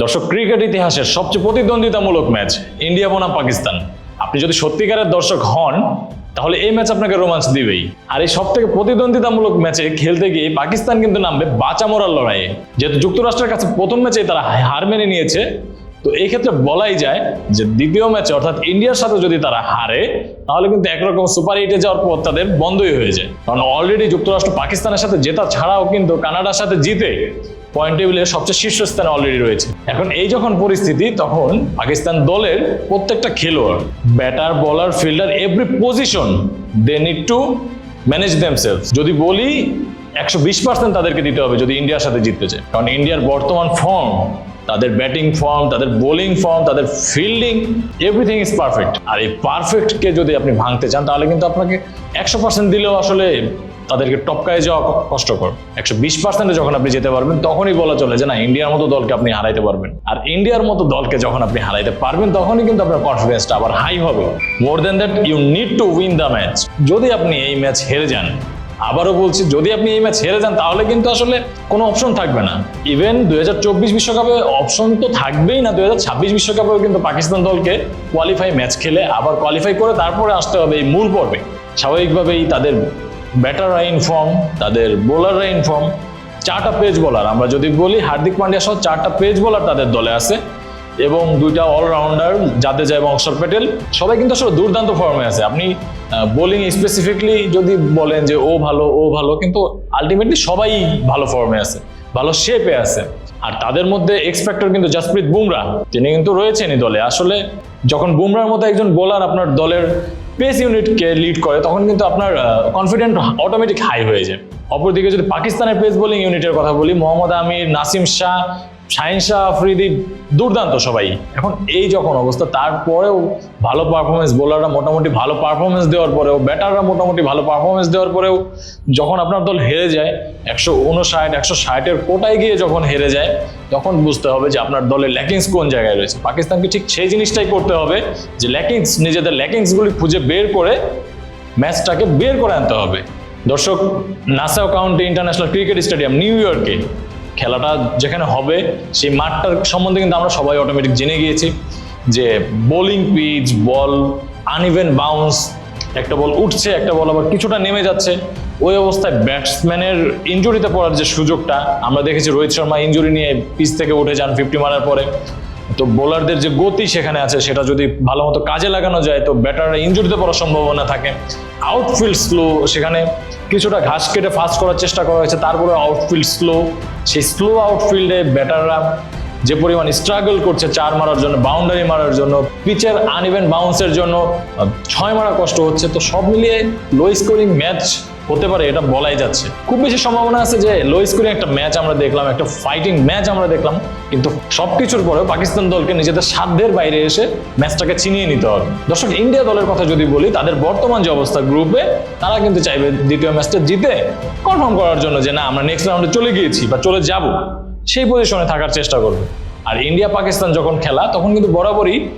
দর্শক, ক্রিকেট ইতিহাসের সবচেয়ে প্রতিদ্বন্দ্বিতামূলক ম্যাচ ইন্ডিয়া বনাম পাকিস্তান। আপনি যদি সত্যিকারের দর্শক হন, তাহলে এই ম্যাচ আপনাকে রোমাঞ্চ দিবেই। আর এই সব থেকে প্রতিদ্বন্দ্বিতামূলক ম্যাচে খেলতে গিয়ে পাকিস্তান কিন্তু নামবে বাঁচা মরার লড়াইয়ে। যেহেতু যুক্তরাষ্ট্রের কাছে প্রথম ম্যাচে তারা হার মেনে নিয়েছে, তো এই ক্ষেত্রে বলাই যায় যে দ্বিতীয় ম্যাচে অর্থাৎ ইন্ডিয়ার সাথে যদি তারা হারে, তাহলে কিন্তু একরকম সুপার এইটে যাওয়ার পর তাদের বন্ধই হয়ে যায়। কারণ অলরেডি যুক্তরাষ্ট্র পাকিস্তানের সাথে জেতা ছাড়াও কিন্তু কানাডার সাথে জিতে পয়েন্ট টেবিলের সবচেয়ে শীর্ষস্থানে অলরেডি রয়েছে। এখন এই যখন পরিস্থিতি, তখন পাকিস্তান দলের প্রত্যেকটা খেলোয়াড় batter bowler fielder every position they need to manage themselves যদি বলি, একশো বিশ পার্সেন্ট তাদেরকে দিতে হবে যদি ইন্ডিয়ার সাথে জিততে চায়। কারণ ইন্ডিয়ার বর্তমান ফর্ম তাদের ব্যাটিং ফর্ম তাদের বোলিং ফর্ম তাদের ফিল্ডিং এভরিথিং ইজ পারফেক্ট আর এই পারফেক্টকে যদি আপনি ভাঙতে চান, তাহলে কিন্তু আপনাকে একশো পার্সেন্ট দিলেও আসলে তাদেরকে টপকায় যাওয়া কষ্টকর। একশো বিশ পার্সেন্টে যখন আপনি যেতে পারবেন, তখনই বলা চলে যে না, ইন্ডিয়ার মতো দলকে আপনি হারাইতে পারবেন। আর ইন্ডিয়ার মতো দলকে যখন আপনি হারাইতে পারবেন, তখনই কিন্তু আপনার কনফিডেন্সটা আবার হাই হবে। More than that you need to win the match যদি আপনি এই ম্যাচ হেরে যান, আবারও বলছি, যদি আপনি এই ম্যাচ হেরে যান, তাহলে কিন্তু আসলে কোনো অপশন থাকবে না। ইভেন দুই বিশ্বকাপে অপশন তো থাকবেই না, দুই বিশ্বকাপেও কিন্তু পাকিস্তান দলকে কোয়ালিফাই ম্যাচ খেলে আবার কোয়ালিফাই করে তারপরে আসতে হবে এই মূল পর্বে। স্বাভাবিকভাবেই তাদের ব্যাটাররা ইনফর্ম তাদের বোলাররা ইনফর্ম চারটা পেজ বোলার আমরা যদি বলি, হার্দিক পান্ডিয়া সহ চারটা পেজ বোলার তাদের দলে আছে। এবং দুইটা অলরাউন্ডার জাদেজা এবং অক্ষর প্যাটেল, সবাই কিন্তু আসলে দুর্দান্ত ফর্মে আছে। আপনি বোলিং স্পেসিফিকলি যদি বলেন যে ও ভালো ও ভালো, কিন্তু আলটিমেটলি সবাই ভালো ফর্মে আছে, ভালো শেপে আছে। আর তাদের মধ্যে এক্সপেক্টর কিন্তু জাসপ্রীত বুমরা তিনি কিন্তু রয়েছেনই দলে। আসলে যখন বুমরার মতো একজন বোলার আপনার দলের পেস ইউনিটকে লিড করে, তখন কিন্তু আপনার কনফিডেন্ট অটোমেটিক হাই হয়ে যায়। অপরদিকে যদি পাকিস্তানের পেস বোলিং ইউনিটের কথা বলি, মোহাম্মদ আমির, নাসিম শাহ শাহিন শাহ আফ্রিদি দুর্দান্ত সবাই। এখন এই যখন অবস্থা, তারপরেও ভালো পারফরমেন্স বোলাররা মোটামুটি ভালো পারফরমেন্স দেওয়ার পরেও ব্যাটাররা মোটামুটি ভালো পারফরমেন্স দেওয়ার পরেও যখন আপনার দল হেরে যায়, একশো উনষাট একশো ষাটের কোটায় গিয়ে যখন হেরে যায়, তখন বুঝতে হবে যে আপনার দলের ল্যাকিংস কোন জায়গায় রয়েছে। পাকিস্তানকে ঠিক সেই জিনিসটাই করতে হবে যে ল্যাকিংস নিজেদের ল্যাকিংসগুলি খুঁজে বের করে ম্যাচটাকে বের করে আনতে হবে। দর্শক, Nassau County International Cricket Stadium, New ইয়র্কে খেলাটা যেখানে হবে, সেই মাঠটার সম্বন্ধে কিন্তু আমরা সবাই অটোমেটিক জেনে গিয়েছি যে bowling pitch ball uneven bounce একটা বল উঠছে, একটা বল আবার কিছুটা নেমে যাচ্ছে। ওই অবস্থায় ব্যাটসম্যানের ইঞ্জুরিতে পড়ার যে সুযোগটা, আমরা দেখেছি রোহিত শর্মা ইঞ্জুরি নিয়ে পিচ থেকে উঠে যান ফিফটি মারার পরে। তো বোলারদের যে গতি সেখানে আছে, সেটা যদি ভালো মতো কাজে লাগানো যায়, তো ব্যাটাররা ইঞ্জুরিতে পড়ার সম্ভাবনা থাকে। আউটফিল্ড স্লো সেখানে কিছুটা ঘাস কেটে ফাস্ট করার চেষ্টা করা হয়েছে তারপরে আউটফিল্ড স্লো সেই স্লো আউটফিল্ডে ব্যাটাররা যে পরিমাণ স্ট্রাগল করছে, চার মারার জন্য বাউন্ডারি মারার জন্য পিচের আনইভেন বাউন্সের জন্য ছয় মারা কষ্ট হচ্ছে, তো সব মিলিয়ে লো স্কোরিং ম্যাচ হতে পারে, এটা বলাই যাচ্ছে। খুব বেশি সম্ভাবনা আছে যে লো স্কোরিং একটা ম্যাচ আমরা দেখলাম, একটা ফাইটিং ম্যাচ আমরা দেখলাম, কিন্তু সবকিছুর পরেও পাকিস্তান দলকে নিজেদের সাধ্যের বাইরে এসে ম্যাচটাকে চিনিয়ে নিতে হবে। দর্শক, ইন্ডিয়া দলের কথা যদি বলি, তাদের বর্তমান যে অবস্থা গ্রুপে তারা কিন্তু চাইবে দ্বিতীয় ম্যাচটা জিতে কনফার্ম করার জন্য যে, না, আমরা নেক্সট রাউন্ডে চলে গিয়েছি বা চলে যাব। সেই পজিশনে থাকার চেষ্টা করবে। আর ইন্ডিয়া পাকিস্তান যখন খেলা, তখন কিন্তু বরাবরই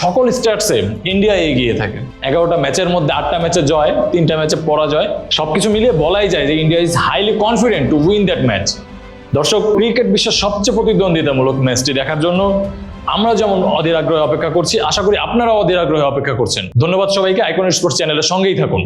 সকল স্টার্টসে ইন্ডিয়া এগিয়ে থাকে। এগারোটা ম্যাচের মধ্যে আটটা ম্যাচে জয়, তিনটা ম্যাচে পরাজয়, সবকিছু মিলিয়ে বলাই যায় যে India is highly confident to win that match দর্শক ক্রিকেট বিশ্বের সবচেয়ে প্রতিদ্বন্দ্বিতামূলক ম্যাচটি দেখার জন্য আমরা যেমন অধীর আগ্রহে অপেক্ষা করছি, আশা করি আপনারাও অধীর আগ্রহে অপেক্ষা করছেন। ধন্যবাদ সবাইকে আইকন স্পোর্টস চ্যানেলের সঙ্গেই থাকুন।